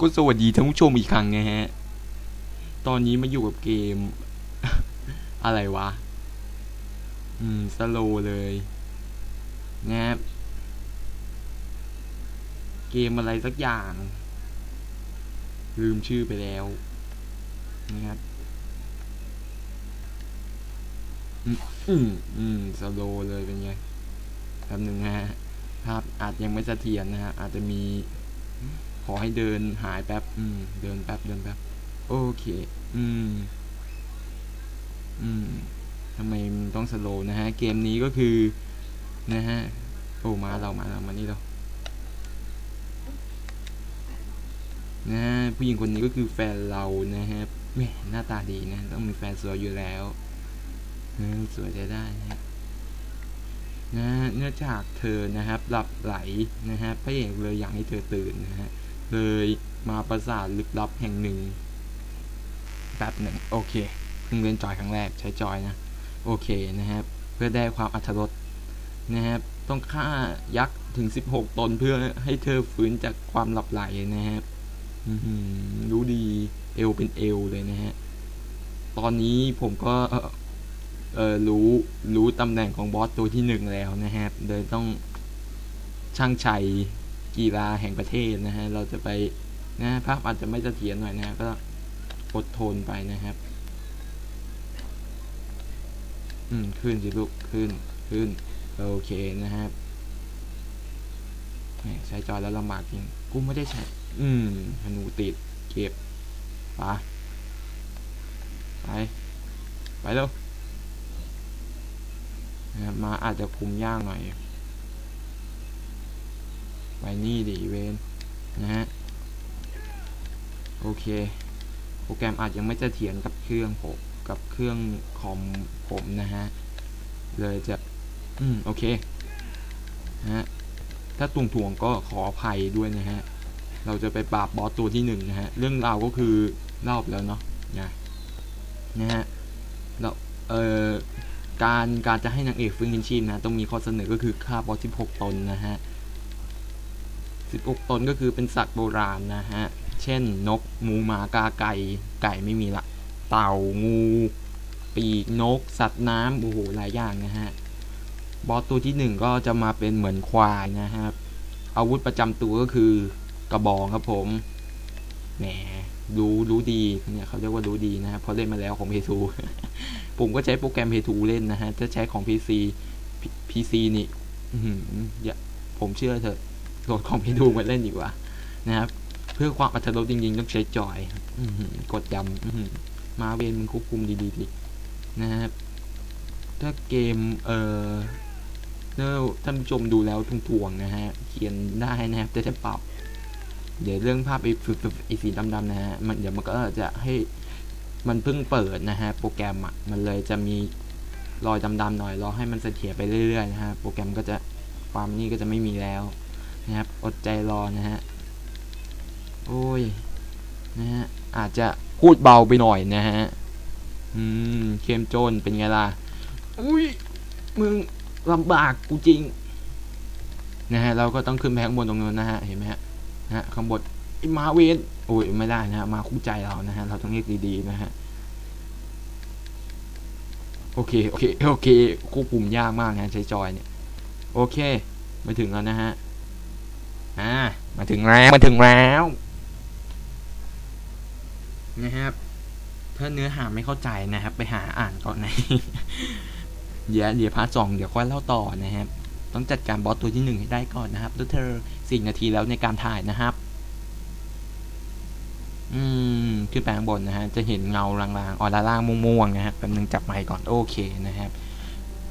ก็สวัสดีท่านผู้ชมอีกครั้งนะฮะ ตอนนี้มาอยู่กับเกม อะไรวะ อืม สโลเลยนะครับเกมอะไรสักอย่าง ลืมชื่อไปแล้วนะครับ อืม อืม สโลเลยเป็นไงแป๊บหนึ่งฮะ ภาพอาจยังไม่เสถียรนะฮะ อาจจะมี ขอให้เดินหายแป๊บ อืม เดินแป๊บ เดินแป๊บ โอเค อืม อืมทำไมต้องสโลว์นะฮะ เกมนี้ก็คือ นะฮะ โอ้ มาเรา มาเรา มานี่เรา นะฮะ ผู้หญิงคนนี้ก็คือแฟนเรานะฮะแหมหน้าตาดีนะ ต้องมีแฟนสวยอยู่แล้วสวยจะได้นะฮะนะฮะเนื่องจากเธอนะครับหลับไหลนะฮะพระเอกเลยอยากให้เธอตื่นนะฮะ เลยมาปราสาทลึกลับแห่งหนึ่งแป๊บหนึ่งโอเคเพิ่งเล่นจอยครั้งแรกใช้จอยนะโอเคนะครับ เพื่อได้ความอัธรสนะครับ ต้องฆ่ายักษ์ถึง 16 ตนเพื่อให้เธอฟื้นจากความหลับไหลนะครับรู้ดีเอวเป็นเอวเลยนะฮะ ตอนนี้ผมก็เออรู้รู้ตำแหน่งของบอสตัวที่หนึ่งแล้วนะครับเลยต้องช่างชัย กีฬาแห่งประเทศนะฮะเราจะไปนะภาพอาจจะไม่เสถียรหน่อยนะก็อดทนไปนะครับ อืมขึ้นสิลูกขึ้นขึ้นโอเคนะครับใช้จอแล้วลำบากจริงกูไม่ได้ใช้ อืมธนูติดเก็บไปไป ไปแล้วนะครับมาอาจจะคุมยากหน่อย ไปนี่ดิเวนนะฮะ โอเค โปรแกรมอาจยังไม่จะเถียรกับเครื่องผมกับเครื่องคอมผมนะฮะ เลยจะ อืม โอเคนะฮะ ถ้าตุงถ่วงก็ขออภัยด้วยนะฮะ เราจะไปปราบบอสตัวที่หนึ่งนะฮะ เรื่องราวก็คือเล่าไปแล้วเนาะนะนะฮะเราเอ่อการการจะให้นางเอกฟื้นคืนชีพนะ ต้องมีข้อเสนอก็คือค่าบอส16ตนนะฮะ 16ตนก็คือเป็นสัตว์โบราณนะฮะ เช่นนกมูหมากาไก่ ไก่ไม่มีละ เต่างู ปีกนก สัตว์น้ำโอ้โหหลายอย่างนะฮะ บอสตัวที่หนึ่งก็จะมาเป็นเหมือนควายนะครับ อาวุธประจำตัวก็คือกระบองครับผม แหมรู้รู้ดีเนี่ยเขาเรียกว่ารู้ดีนะครับเพราะเล่นมาแล้วของ P2 ผมก็ใช้โปรแกรม P2 เล่นนะฮะถ้าใช้ของ PC PC นี่ผมเชื่อเถอะ โหลดของ P2 มาเล่นดีกว่านะครับ เพื่อความอัตโนจริงๆต้องใช้จอยกดยำมาเวนมันควบคุมดีๆดินะครับ ถ้าเกมเอ่อถ้าท่านผู้ชมดูแล้วทวงๆนะฮะ เขียนได้นะครับจะได้ปรับ เดี๋ยวเรื่องภาพไอ้ฝึกไอ้สีดำๆนะฮะ มันเดี๋ยวมันก็จะให้มันเพิ่งเปิดนะฮะ โปรแกรมอะ มันเลยจะมีรอยดำๆหน่อยรอให้มันเสถียรไปเรื่อยๆนะฮะ โปรแกรมก็จะความนี่ก็จะไม่มีแล้ว นะครับ อดใจรอนะฮะ โอ้ย นะฮะ อาจจะพูดเบาไปหน่อยนะฮะ อืม เข้มจนเป็นไงล่ะ อุ้ย มึงลำบากกูจริง นะฮะ เราก็ต้องขึ้นไปข้างบนตรงนู้นนะฮะ เห็นไหมฮะ นะฮะ ข้างบนไอ้มาเวนโอ้ย ไม่ได้นะฮะ มาคู่ใจเรานะฮะ เราต้องเรียกดีๆนะฮะโอเค โอเค โอเคควบคุมยากมากนะใช้จอยเนี่ย โอเค มาถึงแล้วนะฮะ อ่ามาถึงแล้วมาถึงแล้วนะครับ ถ้าเนื้อหาไม่เข้าใจนะครับ ไปหาอ่านก่อนในเดี๋ยวเดี๋ยวพาร์ทสองเดี๋ยวค่อยเล่าต่อนะครับ ต้องจัดการบอสตัวที่หนึ่งให้ได้ก่อนนะครับแล้วยเธอสี่นาทีแล้วในการถ่ายนะครับ อืมขึ้นไปข้างบนนะฮะจะเห็นเงาลางๆออร่าล่างม่วงๆนะฮะแป๊บนึงจับไมค์ก่อนโอเคนะครับ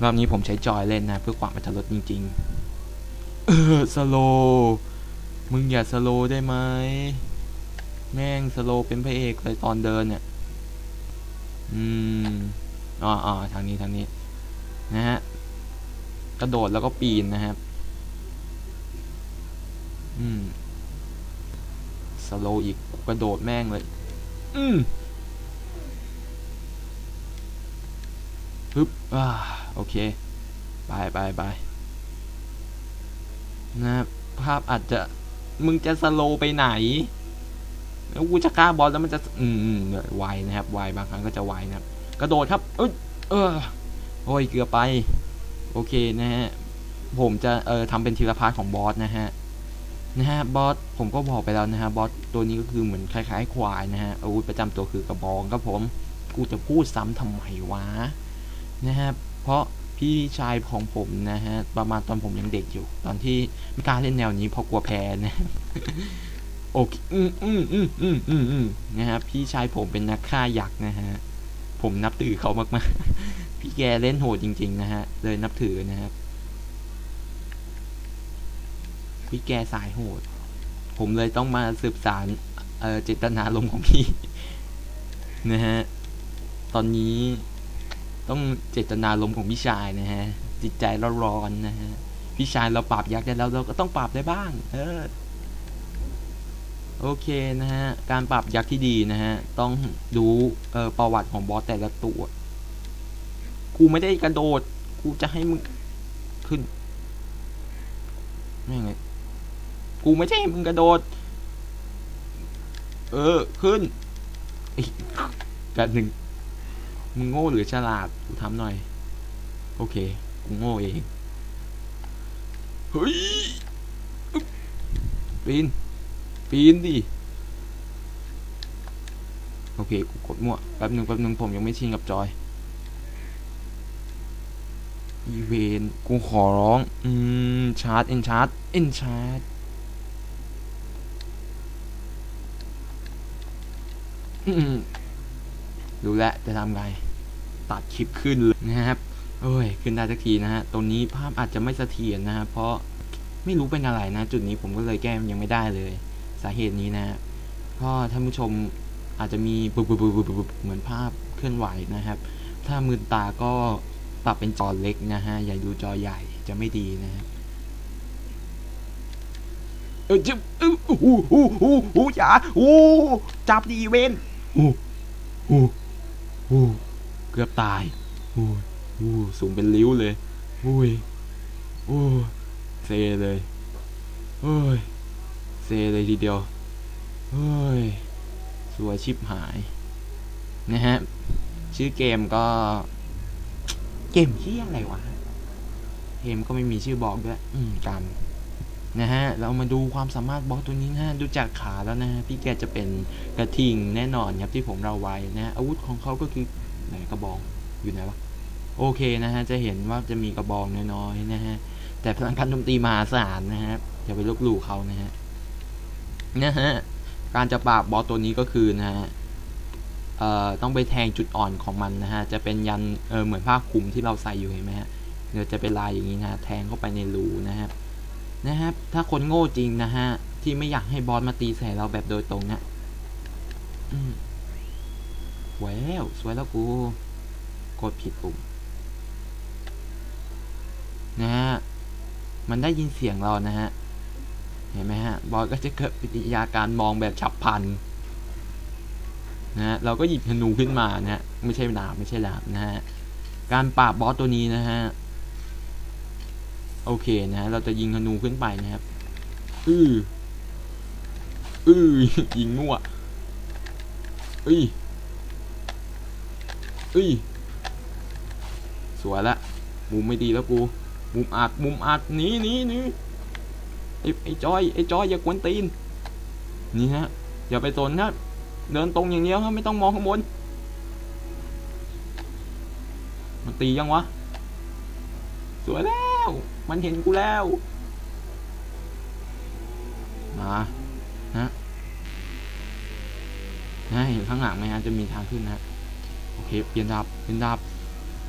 รอบนี้ผมใช้จอยเล่นนะ เพื่อความอัตลดจริง ๆ เออสโล มึงอย่าสโลได้ไหมแม่งสโลเป็นพระเอกเลยตอนเดินเนี่ย อืมอ๋ออทางนี้ทางนี้ นะฮะ กระโดดแล้วก็ปีนนะครับ อืม สโลอีกกระโดดแม่งเลย อืมปึ๊บอ่าโอเค ไปไปไปนะครับภาพอาจจะ มึงจะสโลไปไหนแล้วกูจะกล้าบอสแล้วมันจะอืมอืมไวนะครับไวบางครั้งก็จะไวนะครับ กระโดดครับ เอ้ยเออโอ้ยเกือบไป โอเคนะฮะ ผมจะเอ่อทำเป็นทีละพาร์ทของบอสนะฮะ นะฮะบอสผมก็บอกไปแล้วนะฮะบอสตัวนี้ก็คือเหมือนคล้ายๆควายนะฮะอาวุธประจำตัวคือกระบองครับผม กูจะพูดซ้ำทำไมวะนะฮะเพราะ พี่ชายของผมนะฮะ ประมาณตอนผมยังเด็กอยู่ ตอนที่ไม่กล้าเล่นแนวนี้เพราะกลัวแพ้นะโอเคอืมอืมอืมอืมอืมอืมนะฮะพี่ชายผมเป็นนักฆ่ายักษ์นะฮะ ผมนับถือเขามากๆ พี่แกเล่นโหดจริง ๆ นะฮะ เลยนับถือนะครับ พี่แกสายโหด ผมเลยต้องมาสืบสารเอ่อเจตนาลมณ์ของพี่ นะฮะ ตอนนี้ ต้องเจตนาลมของพี่ชายนะฮะ จิตใจเราร้อนนะฮะ พี่ชายเราปราบยักษ์ได้แล้วเราก็ต้องปราบได้บ้าง เออ โอเคนะฮะ การปราบยักษ์ที่ดีนะฮะ ต้องดูเออประวัติของบอสแต่ละตัว กูไม่ได้กระโดด กูจะให้มึงขึ้นไม่ไง กูไม่ใช่ให้มึงกระโดด เออ ขึ้น อีกแบบหนึ่ง มึงโง่หรือฉลาดกูทำหน่อย โอเค กูโง่เอง เฮ้ย ปีน ปีนดิ โอเค กูกดมั่ว แป๊บหนึ่งแป๊บหนึ่งผมยังไม่ชินกับจอยอีเวนต์กูขอร้อง อืม ชาร์จ เอ็นชาร์จ เอ็นชาร์จ อืม รู้แล้วจะทำไง ตัดคลิปขึ้นเลยนะครับเอ้ยขึ้นได้สักทีนะฮะตรงนี้ภาพอาจจะไม่เสถียรนะฮะเพราะไม่รู้เป็นอะไรนะ จุดนี้ผมก็เลยแก้ยังไม่ได้เลย สาเหตุนี้นะฮะก็ท่านผู้ชมอาจจะมีบุบบุบบุบบุบเหมือนภาพเคลื่อนไหวนะครับ ถ้ามือตาก็ปรับเป็นจอเล็กนะฮะอย่าดูจอใหญ่จะไม่ดีนะฮะเออจะเออโอ้โหโอ้โหโอ้อย่าโอ้จับดีเวนโอ้โอ้ โอ้เกือบตายโอ้โอ้สูงเป็นริ้วเลยโอ้ยโอ้เซเลยโอ้ยเซเลยทีเดียวโอ้ยสวยชิบหาย นะฮะ ชื่อเกมก็ เกมที่อะไรวะ เกมก็ไม่มีชื่อบอกด้วย อืมกรรม นะฮะ เรามาดูความสามารถบอสตัวนี้นะฮะดูจากขาแล้วนะฮะพี่แกจะเป็นกระทิงแน่นอนครับที่ผมเราไว้นะฮะอาวุธของเขาก็คือไหนกระบองอยู่ไหนวะโอเคนะฮะจะเห็นว่าจะมีกระบองน้อยๆนะฮะแต่พลังการโจมตีมหาศาลนะฮะอย่าไปลบหลู่เขานะฮะนะฮะการจะปราบบอสตัวนี้ก็คือนะฮะเอ่อต้องไปแทงจุดอ่อนของมันนะฮะจะเป็นยันเออเหมือนผ้าคลุมที่เราใส่อยู่เห็นไหมฮะเดี๋ยวจะเป็นลายอย่างนี้นะฮะแทงเข้าไปในรูนะครับ นะครับ ถ้าคนโง่จริงนะฮะ ที่ไม่อยากให้บอสมาตีใส่เราแบบโดยตรงนะอืมสวยแล้วสวยแล้วกู กดผิดปุ่มนะฮะ มันได้ยินเสียงเรานะฮะ เห็นไหมฮะ บอสก็จะเกิดปฏิยาการมองแบบฉับพลันนะฮะ เราก็หยิบธนูขึ้นมานะฮะ ไม่ใช่ดาบไม่ใช่ดาบนะฮะ การปราบบอสตัวนี้นะฮะ โอเคนะฮะเราจะยิงธนูขึ้นไปนะครับอืออือยิงมั่วอุ้ยอุ้ยสวยละมุมไม่ดีแล้วกูมุมอัดมุมอัดหนีหนีหนีไอ้ไอ้จอยไอ้จอยอย่ากวนตีนนี่ฮะอย่าไปสนนะเดินตรงอย่างเดียวครับไม่ต้องมองข้างบนมันตียังวะสวยแล้ว มันเห็นกูแล้ว มานะนะเห็นข้างหลังไหมฮะจะมีทางขึ้นนะโอเคเปลี่ยนดับเปลี่ยนดับ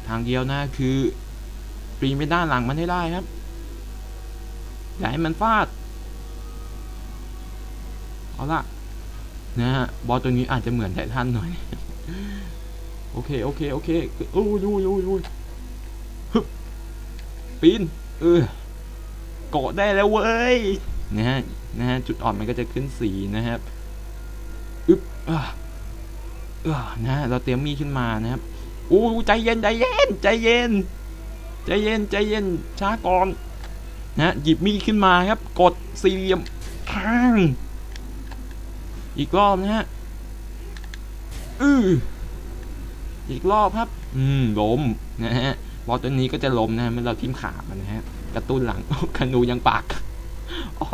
ทางเดียวนะคือปีนไปด้านหลังมันให้ได้ครับอย่าให้มันฟาด เอาละนะฮะบอสตัวนี้อาจจะเหมือนไททันหน่อย โอเค โอเค โอเคโอ้ยโอ้ยโอ้ย ปีนเออเกาะได้แล้วเว้ยนะฮะนะฮะจุดอ่อนมันก็จะขึ้นสีนะครับอึ๊บอ่าเออนะฮะเราเตรียมมีขึ้นมานะครับโอ้ใจเย็นใจเย็นใจเย็นใจเย็นใจเย็นช้าก่อนนะหยิบมีดขึ้นมาครับ กดสี่เหลี่ยมพังอีกรอบนะฮะอืออีกรอบครับ อืมล้มนะฮะ บอสตัวนี้ก็จะล้มนะเมื่อเราทิ่มขามันนะฮะกระตุ้นหลังคนูยังปากอ๋อ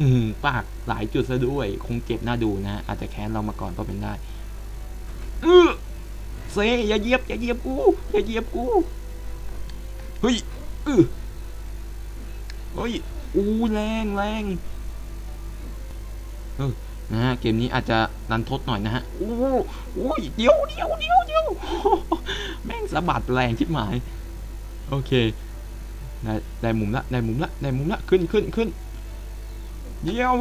อืมปากหลายจุดซะด้วย คงเจ็บน่าดูนะอาจจะแค้นเรามาก่อนก็เป็นได้เออเซอย่าเยียบอย่าเยียบกูอย่าเยียบกูเฮ้ยเออเฮ้ยอู้แรงแรงเออนะฮะเกมนี้อาจจะรันทดหน่อยนะฮะอ้โอ้ยเดี๋ยวเดี๋ยวเดี๋ยวเดี๋ยว แม่งสะบัดแรงชิบหมายโอเคได้ได้มุมละได้มุมละได้มุมละขึ้นขึ้นขึ้นเดี๋ยว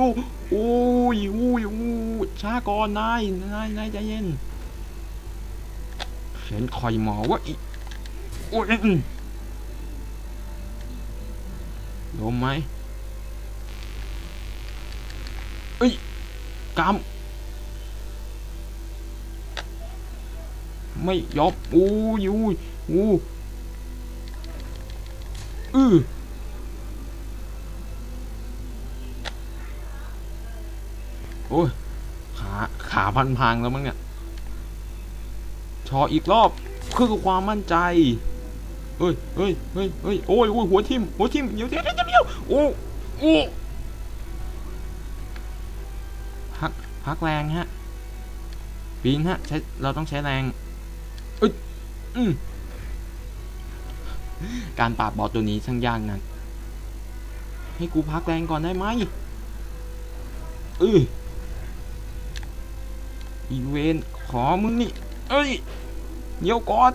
โอ้ยโอ้ยโอ้ยช้าก่อนนายนายนายใจเย็นเห็นคอยหมอว่าอีโอ้ยลมไหมเอ้ยกำ ไม่ยอมอู้ยอู้ยอู้อือโอ้ยขาขาพันพังแล้วมั้งเนี่ยชออีกรอบคือความมั่นใจเฮ้ยเฮ้ยเฮ้ยเฮ้ยโอ้ยโอ้ยหัวทิ่มหัวทิ่มเดี๋ยวเดี๋ยวเดี๋ยวเดียวโอ้โอ้พักพักแรงฮะปีนฮะใช้เราต้องใช้แรง การปราบบอสตัวนี้ช่างยากนะให้กูพักแรงก่อนได้ไหมเอออีเวนขอมึงนี่ เอ้ยเดี๋ยวก่อน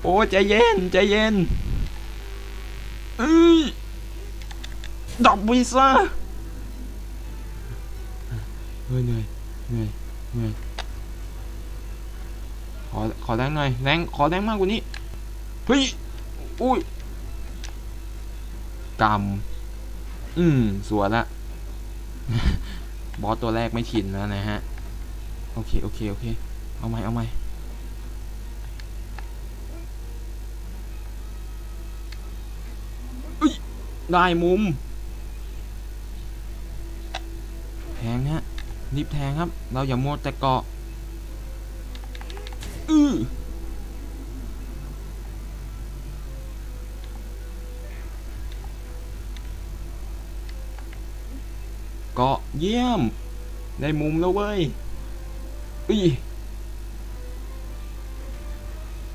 โอ้ใจเย็นใจเย็นเอ้ยดับวีซ่าเฮ้ยเหนื่อยเหนื่อยเหนื่อย อขอแรงหน่อยแรงขอแรงมากกว่านี้เฮ้ยอุ้ยกำอืมสวยละบอสตัวแรกไม่ชินแล้วนะฮะ โอเค โอเค โอเค เอาไหมเอาไหมอุ๊ยได้มุม แทงฮะรีบแทงครับ เราอย่ามัวแต่เกาะ อือ เยี่ยม ได้มุมแล้วเว้ยอุ้ย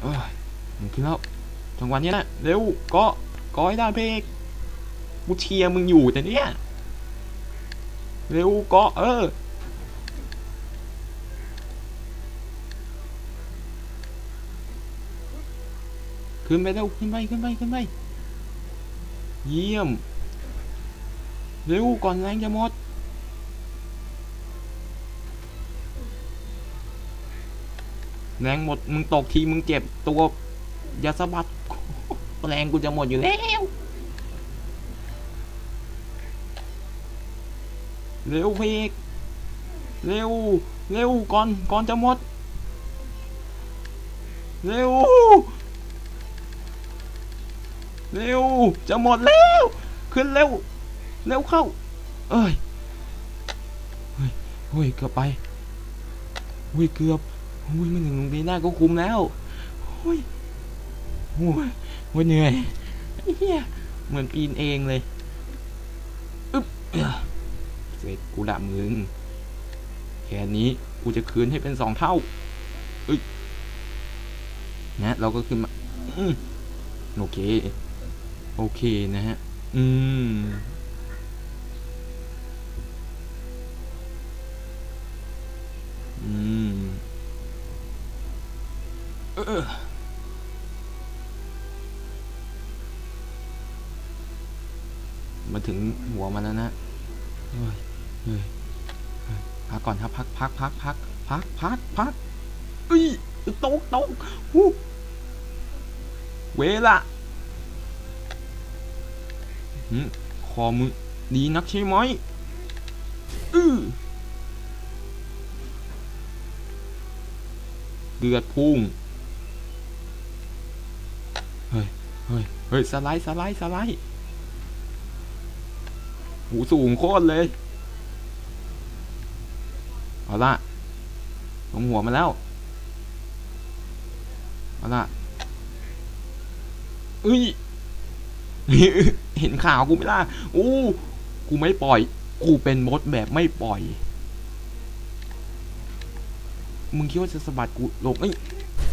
เอ้ยมันขึ้นแล้วจังหวะนี้แหละเร็วเกาะเกาะให้ได้เพกกูเชียร์มึงอยู่แต่เนี้ยเร็วเกาะเออขึ้นไปเร็วขึ้นไปขึ้นไปขึ้นไปเยี่ยมเร็วก่อนแรงจะหมด แรงหมดมึงตกทีมึงเจ็บตัวอย่าสะบัดแรงกูจะหมดอยู่แล้วเร็วเพกเร็ว เร็วก่อนก่อนจะหมด เร็ว เร็ว จะหมดแล้ว ขึ้นเร็ว เร็วเข้า เอ้ยเฮ้ยเฮ้ยเกือบไปเฮ้ยเกือบ เฮ้ยมันถึงตรงนี้ได้ก็คุ้มแล้วเฮ้ยโอ้ยเหนื่อยเฮียเหมือนปีนเองเลยอึ๊บเสร็จกูด่ามึงแค่นี้กูจะคืนให้เป็นสองเท่าเอ้ยนะเราก็ขึ้นมาโอเค โอเคนะฮะ อืม ถึงหัวมันแล้วนะเฮ้ยเฮ้ยพักก่อนครับพักพักพักพักพักพักพักเอ้ยตกตกฮู้เวละหืมคอมึงดีนักใช่ไหมอือเดือดพุ่ง เฮ้ย เฮ้ย เฮ้ย สไลด์ สไลด์ สไลด์ หูสูงโคตรเลย เอาละลงหัวมาแล้ว เอาละเอ้ย เห็นข่าวกูไม่ล่ะอู้ กูไม่ปล่อย กูเป็นมดแบบไม่ปล่อย มึงคิดว่าจะสะบัดกูลงเอ้ย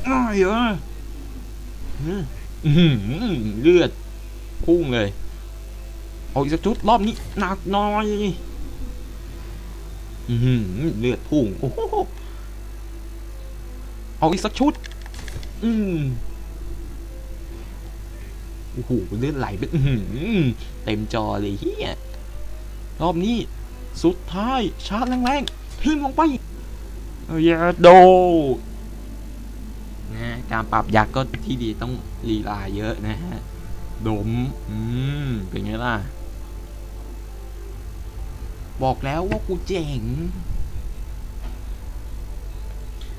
อ้ายเออเลือดพุ่งเลย อาอีกสักชุดรอบนี้หนักหน้อยอือหือเลือดพุ่งโอ้โหเอาอีกสักชุด อืมโอ้โหเลือดไหลเป็นอื้อหือเต็มจอเลยเฮียรอบนี้ สุดท้าย ชาร์จแรงๆทิ่มลงไปอาอย่าโดนะการปรับยักษ์ก็ที่ดีต้องลีลาเยอะนะฮะ ดม อืม เป็นไงล่ะ บอกแล้วว่ากูเจ๋ง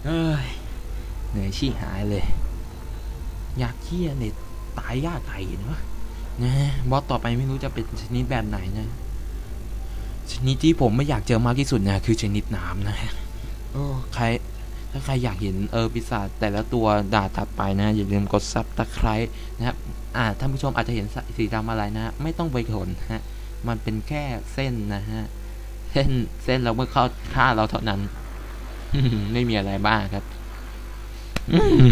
เอ้ยเหนื่อยชี้หายเลย อยากเที่ยเนี่ยตายยากไก่นะนะบอสต่อไปไม่รู้จะเป็นชนิดแบบไหนนะ ชนิดที่ผมไม่อยากเจอมากที่สุดนะคือชนิดน้ำนะโอ้ใคร ถ้าใครอยากเห็นเออปีศาจแต่ละตัวด่าถัดไปนะ อย่าลืมกดซับตะไคร้นะครับ อ่าท่านผู้ชมอาจจะเห็นสสีดำอะไรนะ ไม่ต้องไปขนฮะ มันเป็นแค่เส้นนะฮะ เส้นเส้นเราเมื่อเข้าฆ่าเราเท่านั้นไม่มีอะไรบ้างครับอืม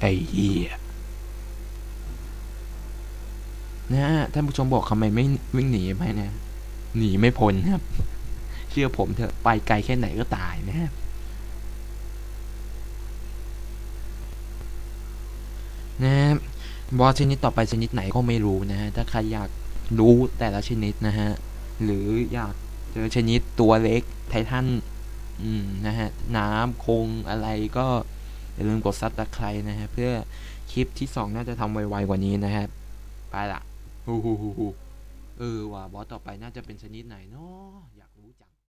ไอ้เหี้ยนะฮะท่านผู้ชมบอกทำไมไม่วิ่งหนีไปนะหนีไม่พ้นครับ เชื่อผมเถอะไปไกลแค่ไหนก็ตายนะครับนะฮะบอสชนิดต่อไปชนิดไหนก็ไม่รู้นะฮะถ้าใครอยากรู้แต่ละชนิดนะฮะหรืออยาก เจอชนิดตัวเล็กไททันอืมนะฮะ น้ำคงอะไรก็อย่าลืมกดซับตะไคร้นะฮะ เพื่อคลิปที่สองน่าจะทำไวๆกว่านี้นะครับ ไปละฮูฮูฮูฮูเออว่ะบอสต่อไปน่าจะเป็นชนิดไหนเนาะอยากรู้จัง